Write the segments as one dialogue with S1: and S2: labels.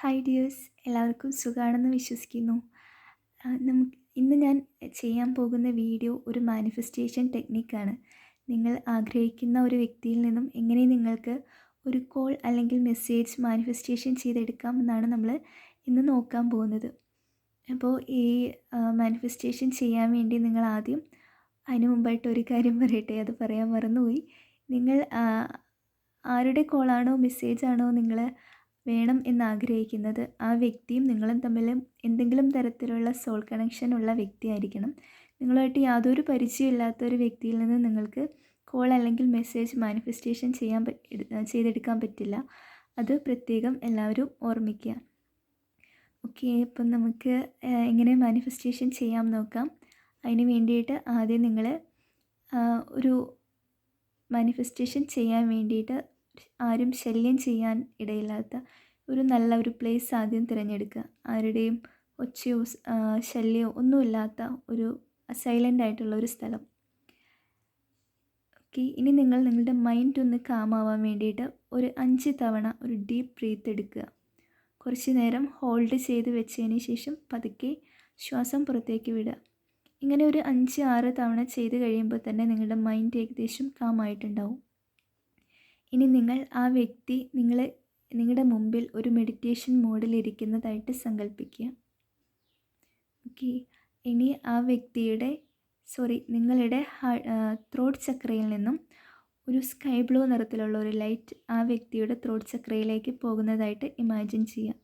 S1: Hi dears എല്ലാവർക്കും സുഖമാണെന്ന് വിശ്വസിക്കുന്നു. നമുക്ക് ഇന്ന് ഞാൻ ചെയ്യാൻ പോകുന്ന വീഡിയോ ഒരു മാനിഫെസ്റ്റേഷൻ ടെക്നിക്കാണ്. നിങ്ങൾ ആഗ്രഹിക്കുന്ന ഒരു വ്യക്തിയിൽ നിന്നും എങ്ങനെ നിങ്ങൾക്ക് ഒരു കോൾ അല്ലെങ്കിൽ മെസ്സേജ് മാനിഫെസ്റ്റേഷൻ ചെയ്തെടുക്കാം എന്നാണ് നമ്മൾ ഇന്ന് നോക്കാൻ പോകുന്നത്. അപ്പോൾ ഈ മാനിഫെസ്റ്റേഷൻ ചെയ്യാൻ വേണ്ടി നിങ്ങൾ ആദ്യം അതിനു മുമ്പായിട്ട് ഒരു കാര്യം പറയട്ടെ അത് പറയാൻ മറന്നുപോയി. നിങ്ങൾ ആരുടെ കോളാണോ മെസ്സേജാണോ നിങ്ങൾ വേണം എന്നാഗ്രഹിക്കുന്നത്. ആ വ്യക്തിയും നിങ്ങളും തമ്മിൽ എന്തെങ്കിലും തരത്തിലുള്ള സോൾ കണക്ഷൻ ഉള്ള വ്യക്തിയായിരിക്കണം. നിങ്ങളുമായിട്ട് യാതൊരു പരിചയമില്ലാത്ത ഒരു വ്യക്തിയിൽ നിന്ന് നിങ്ങൾക്ക് കോൾ അല്ലെങ്കിൽ മെസ്സേജ് മാനിഫെസ്റ്റേഷൻ ചെയ്യാൻ ചെയ്തെടുക്കാൻ പറ്റില്ല. അത് പ്രത്യേകം എല്ലാവരും ഓർമ്മിക്കുക. ഓക്കെ ഇപ്പം നമുക്ക് എങ്ങനെ മാനിഫെസ്റ്റേഷൻ ചെയ്യാം നോക്കാം. അതിന് വേണ്ടിയിട്ട് ആദ്യം നിങ്ങൾ ഒരു മാനിഫെസ്റ്റേഷൻ ചെയ്യാൻ വേണ്ടിയിട്ട് ആരും ശല്യം ചെയ്യാൻ ഇടയില്ലാത്ത ഒരു നല്ല ഒരു പ്ലേസ് ആദ്യം തിരഞ്ഞെടുക്കുക. ആരുടെയും ഒച്ചയോ ശല്യമോ ഒന്നുമില്ലാത്ത ഒരു സൈലന്റ് ആയിട്ടുള്ള ഒരു സ്ഥലം. ഓക്കെ ഇനി നിങ്ങൾ നിങ്ങളുടെ മൈൻഡ് ഒന്ന് കാമാവാൻ വേണ്ടിയിട്ട് ഒരു അഞ്ച് തവണ ഒരു ഡീപ്പ് ബ്രീത്ത് എടുക്കുക. കുറച്ച് നേരം ഹോൾഡ് ചെയ്ത് വെച്ചതിന് ശേഷം പതുക്കെ ശ്വാസം പുറത്തേക്ക് വിടുക. ഇങ്ങനെ ഒരു അഞ്ച് ആറ് തവണ ചെയ്ത് കഴിയുമ്പോൾ തന്നെ നിങ്ങളുടെ മൈൻഡ് ഏകദേശം കാമായിട്ടുണ്ടാവും ഇനി നിങ്ങൾ ആ വ്യക്തി നിങ്ങളെ നിങ്ങളുടെ മുമ്പിൽ ഒരു മെഡിറ്റേഷൻ മോഡിൽ ഇരിക്കുന്നതായിട്ട് സങ്കല്പിക്കുക ഓക്കെ ഇനി ആ വ്യക്തിയുടെ സോറി നിങ്ങളുടെ ത്രോട്ട് ചക്രയിൽ നിന്നും ഒരു സ്കൈ ബ്ലൂ നിറത്തിലുള്ള ഒരു ലൈറ്റ് ആ വ്യക്തിയുടെ ത്രോട്ട് ചക്രയിലേക്ക് പോകുന്നതായിട്ട് ഇമാജിൻ ചെയ്യുക.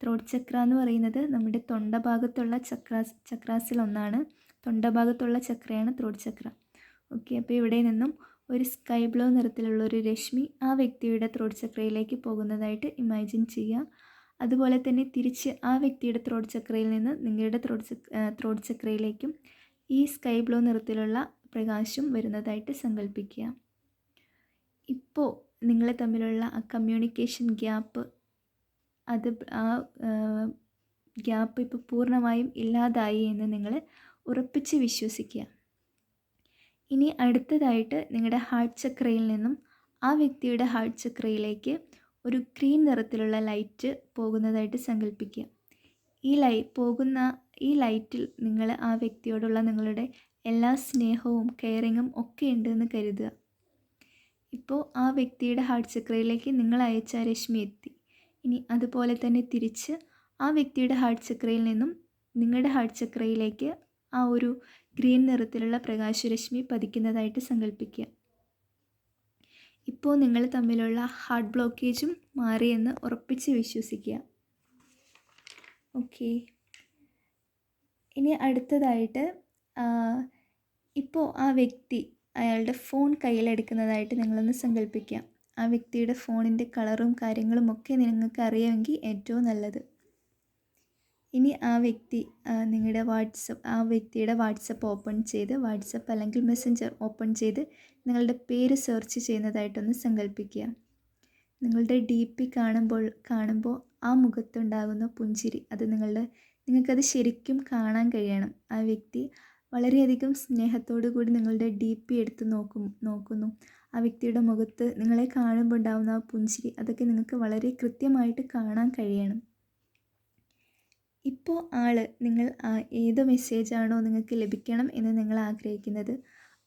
S1: ത്രോട്ട് ചക്ര എന്ന് പറയുന്നത് നമ്മുടെ തൊണ്ട തൊണ്ടഭാഗത്തുള്ള ചക്രാസ് ചക്രാസിലൊന്നാണ്. തൊണ്ടഭാഗത്തുള്ള ചക്രയാണ് ത്രോട്ട് ചക്ര. ഓക്കെ അപ്പോൾ ഇവിടെ നിന്നും ഒരു സ്കൈ ബ്ലൂ നിറത്തിലുള്ള ഒരു രശ്മി ആ വ്യക്തിയുടെ ത്രോട്ട് ചക്രയിലേക്ക് പോകുന്നതായിട്ട് ഇമാജിൻ ചെയ്യുക. അതുപോലെ തന്നെ തിരിച്ച് ആ വ്യക്തിയുടെ ത്രോട്ട് ചക്രയിൽ നിന്ന് നിങ്ങളുടെ ത്രോട്ട് ത്രോട്ട് ചക്രയിലേക്കും ഈ സ്കൈ ബ്ലൂ നിറത്തിലുള്ള പ്രകാശം വരുന്നതായിട്ട് സങ്കല്പിക്കുക ഇപ്പോൾ നിങ്ങൾ തമ്മിലുള്ള ആ കമ്മ്യൂണിക്കേഷൻ ഗ്യാപ്പ് അത് ആ ഗ്യാപ്പ് ഇപ്പോൾ പൂർണമായും ഇല്ലാതായി എന്ന് നിങ്ങൾ ഉറപ്പിച്ച് വിശ്വസിക്കുക. ഇനി അടുത്തതായിട്ട് നിങ്ങളുടെ ഹാർട്ട് ചക്രയിൽ നിന്നും ആ വ്യക്തിയുടെ ഹാർട്ട് ചക്രയിലേക്ക് ഒരു ക്രീം നിറത്തിലുള്ള ലൈറ്റ് പോകുന്നതായിട്ട് സങ്കല്പിക്കുക ഈ ലൈ പോകുന്ന ഈ ലൈറ്റിൽ നിങ്ങൾ ആ വ്യക്തിയോടുള്ള നിങ്ങളുടെ എല്ലാ സ്നേഹവും കെയറിങ്ങും ഒക്കെ ഉണ്ടെന്ന് കരുതുക. ഇപ്പോൾ ആ വ്യക്തിയുടെ ഹാർട്ട് ചക്രയിലേക്ക് നിങ്ങൾ അയച്ച രശ്മി എത്തി. ഇനി അതുപോലെ തന്നെ തിരിച്ച് ആ വ്യക്തിയുടെ ഹാർട്ട് ചക്രയിൽ നിന്നും നിങ്ങളുടെ ഹാർട്ട് ചക്രയിലേക്ക് ആ ഒരു ഗ്രീൻ നിറത്തിലുള്ള പ്രകാശരശ്മി പതിക്കുന്നതായിട്ട് സങ്കല്പിക്കുക ഇപ്പോൾ നിങ്ങൾ തമ്മിലുള്ള ഹാർട്ട് ബ്ലോക്കേജും മാറിയെന്ന് ഉറപ്പിച്ച് വിശ്വസിക്കുക. ഓക്കെ. ഇനി അടുത്തതായിട്ട് ഇപ്പോൾ ആ വ്യക്തി അയാളുടെ ഫോൺ കയ്യിലെടുക്കുന്നതായിട്ട് നിങ്ങളൊന്ന് സങ്കല്പിക്കുക ആ വ്യക്തിയുടെ ഫോണിന്റെ കളറും കാര്യങ്ങളും ഒക്കെ നിങ്ങൾക്ക് അറിയാമെങ്കിൽ ഏറ്റവും നല്ലത്. ഇനി ആ വ്യക്തി നിങ്ങളുടെ വാട്സപ്പ് ആ വ്യക്തിയുടെ വാട്സപ്പ് ഓപ്പൺ ചെയ്ത് വാട്സപ്പ് അല്ലെങ്കിൽ മെസ്സഞ്ചർ ഓപ്പൺ ചെയ്ത് നിങ്ങളുടെ പേര് സെർച്ച് ചെയ്യുന്നതായിട്ടൊന്ന് സങ്കല്പിക്കുക നിങ്ങളുടെ ഡി പി കാണുമ്പോൾ കാണുമ്പോൾ ആ മുഖത്തുണ്ടാകുന്ന പുഞ്ചിരി അത് നിങ്ങളുടെ നിങ്ങൾക്കത് ശരിക്കും കാണാൻ കഴിയണം. ആ വ്യക്തി വളരെയധികം സ്നേഹത്തോടു കൂടി നിങ്ങളുടെ ഡി പി എടുത്ത് നോക്കും നോക്കുന്നു. ആ വ്യക്തിയുടെ മുഖത്ത് നിങ്ങളെ കാണുമ്പോൾ ഉണ്ടാകുന്ന ആ പുഞ്ചിരി അതൊക്കെ നിങ്ങൾക്ക് വളരെ കൃത്യമായിട്ട് കാണാൻ കഴിയണം. ഇപ്പോൾ ആൾ നിങ്ങൾ ഏത് മെസ്സേജാണോ നിങ്ങൾക്ക് ലഭിക്കണം എന്ന് നിങ്ങൾ ആഗ്രഹിക്കുന്നത്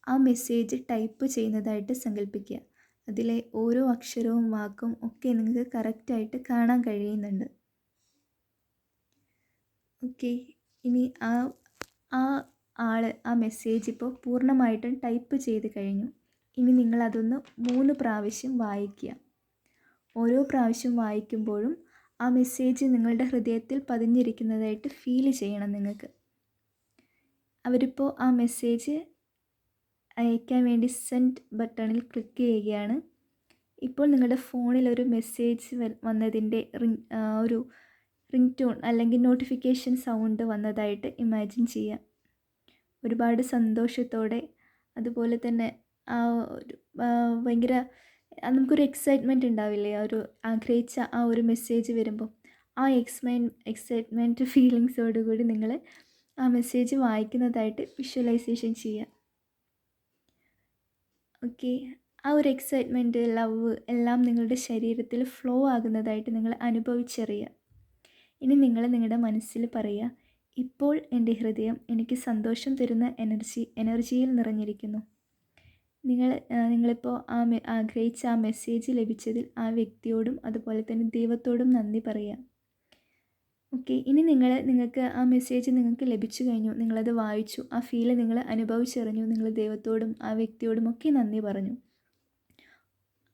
S1: ആ മെസ്സേജ് ടൈപ്പ് ചെയ്യുന്നതായിട്ട് സങ്കല്പിക്കുക അതിലെ ഓരോ അക്ഷരവും വാക്കും ഒക്കെ നിങ്ങൾക്ക് കറക്റ്റായിട്ട് കാണാൻ കഴിയുന്നുണ്ട്. ഓക്കെ ഇനി ആ ആ ആൾ ആ മെസ്സേജ് ഇപ്പോൾ പൂർണമായിട്ടും ടൈപ്പ് ചെയ്ത് കഴിഞ്ഞു. ഇനി നിങ്ങളതൊന്ന് മൂന്ന് പ്രാവശ്യം വായിക്കുക. ഓരോ പ്രാവശ്യം വായിക്കുമ്പോഴും ആ മെസ്സേജ് നിങ്ങളുടെ ഹൃദയത്തിൽ പതിഞ്ഞിരിക്കുന്നതായിട്ട് ഫീൽ ചെയ്യണം നിങ്ങൾക്ക്. അവരിപ്പോൾ ആ മെസ്സേജ് അയക്കാൻ വേണ്ടി സെൻഡ് ബട്ടണിൽ ക്ലിക്ക് ചെയ്യുകയാണ്. ഇപ്പോൾ നിങ്ങളുടെ ഫോണിൽ ഒരു മെസ്സേജ് വന്നതിന്റെ റിങ് ഒരു റിംഗ് ടോൺ അല്ലെങ്കിൽ നോട്ടിഫിക്കേഷൻ സൗണ്ട് വന്നതായിട്ട് ഇമാജിൻ ചെയ്യാം. ഒരുപാട് സന്തോഷത്തോടെ അതുപോലെ തന്നെ ആ ഒരു ഭയങ്കര നമുക്കൊരു എക്സൈറ്റ്മെന്റ് ഉണ്ടാവില്ലേ? ആ ഒരു ആഗ്രഹിച്ച ആ ഒരു മെസ്സേജ് വരുമ്പോൾ ആ എക്സ്മൈൻ എക്സൈറ്റ്മെന്റ് ഫീലിങ്സോടുകൂടി നിങ്ങൾ ആ മെസ്സേജ് വായിക്കുന്നതായിട്ട് വിഷ്വലൈസേഷൻ ചെയ്യുക. ഓക്കെ ആ ഒരു എക്സൈറ്റ്മെന്റ് ലവ് എല്ലാം നിങ്ങളുടെ ശരീരത്തിൽ ഫ്ലോ ആകുന്നതായിട്ട് നിങ്ങൾ അനുഭവിച്ചറിയുക. ഇനി നിങ്ങൾ നിങ്ങളുടെ മനസ്സിൽ പറയുക ഇപ്പോൾ എന്റെ ഹൃദയം എനിക്ക് സന്തോഷം തരുന്ന എനർജി എനർജിയിൽ നിറഞ്ഞിരിക്കുന്നു. നിങ്ങൾ നിങ്ങളിപ്പോൾ ആ ആഗ്രഹിച്ച ആ മെസ്സേജ് ലഭിച്ചതിൽ ആ വ്യക്തിയോടും അതുപോലെ തന്നെ ദൈവത്തോടും നന്ദി പറയുക ഓക്കെ ഇനി നിങ്ങൾ നിങ്ങൾക്ക് ആ മെസ്സേജ് നിങ്ങൾക്ക് ലഭിച്ചു കഴിഞ്ഞു നിങ്ങളത് വായിച്ചു ആ ഫീൽ നിങ്ങൾ അനുഭവിച്ചറിഞ്ഞു നിങ്ങൾ ദൈവത്തോടും ആ വ്യക്തിയോടും ഒക്കെ നന്ദി പറഞ്ഞു.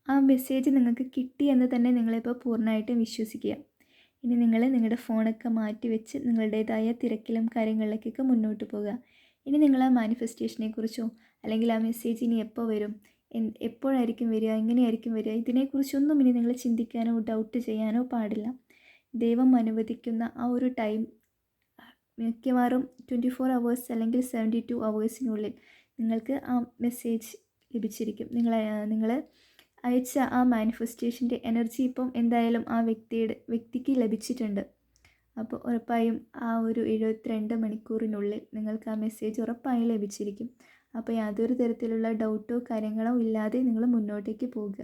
S1: ആ മെസ്സേജ് നിങ്ങൾക്ക് കിട്ടി എന്ന് തന്നെ നിങ്ങളിപ്പോൾ പൂർണമായിട്ടും വിശ്വസിക്കുക. ഇനി നിങ്ങൾ നിങ്ങളുടെ ഫോണൊക്കെ മാറ്റി വെച്ച് നിങ്ങളുടേതായ തിരക്കിലും കാര്യങ്ങളിലേക്കൊക്കെ മുന്നോട്ട് പോകുക ഇനി നിങ്ങൾ ആ മാനിഫെസ്റ്റേഷനെ കുറിച്ചോ അല്ലെങ്കിൽ ആ മെസ്സേജ് ഇനി എപ്പോൾ വരും? എപ്പോഴായിരിക്കും വരിക? എങ്ങനെയായിരിക്കും വരിക? ഇതിനെക്കുറിച്ചൊന്നും ഇനി നിങ്ങൾ ചിന്തിക്കാനോ ഡൗട്ട് ചെയ്യാനോ പാടില്ല. ദൈവം അനുവദിക്കുന്ന ആ ഒരു ടൈം മിക്കവാറും ട്വന്റി ഫോർ അവേഴ്സ് അല്ലെങ്കിൽ സെവന്റി ടു അവേഴ്സിനുള്ളിൽ നിങ്ങൾക്ക് ആ മെസ്സേജ് ലഭിച്ചിരിക്കും. നിങ്ങൾ നിങ്ങൾ അയച്ച ആ മാനിഫെസ്റ്റേഷന്റെ എനർജി ഇപ്പം എന്തായാലും ആ വ്യക്തിയുടെ വ്യക്തിക്ക് ലഭിച്ചിട്ടുണ്ട്. അപ്പോൾ ഉറപ്പായും ആ ഒരു എഴുപത്തിരണ്ട് മണിക്കൂറിനുള്ളിൽ നിങ്ങൾക്ക് ആ മെസ്സേജ് ഉറപ്പായും ലഭിച്ചിരിക്കും. അപ്പോൾ യാതൊരു തരത്തിലുള്ള ഡൗട്ടോ കാര്യങ്ങളോ ഇല്ലാതെ നിങ്ങൾ മുന്നോട്ടേക്ക് പോകുക.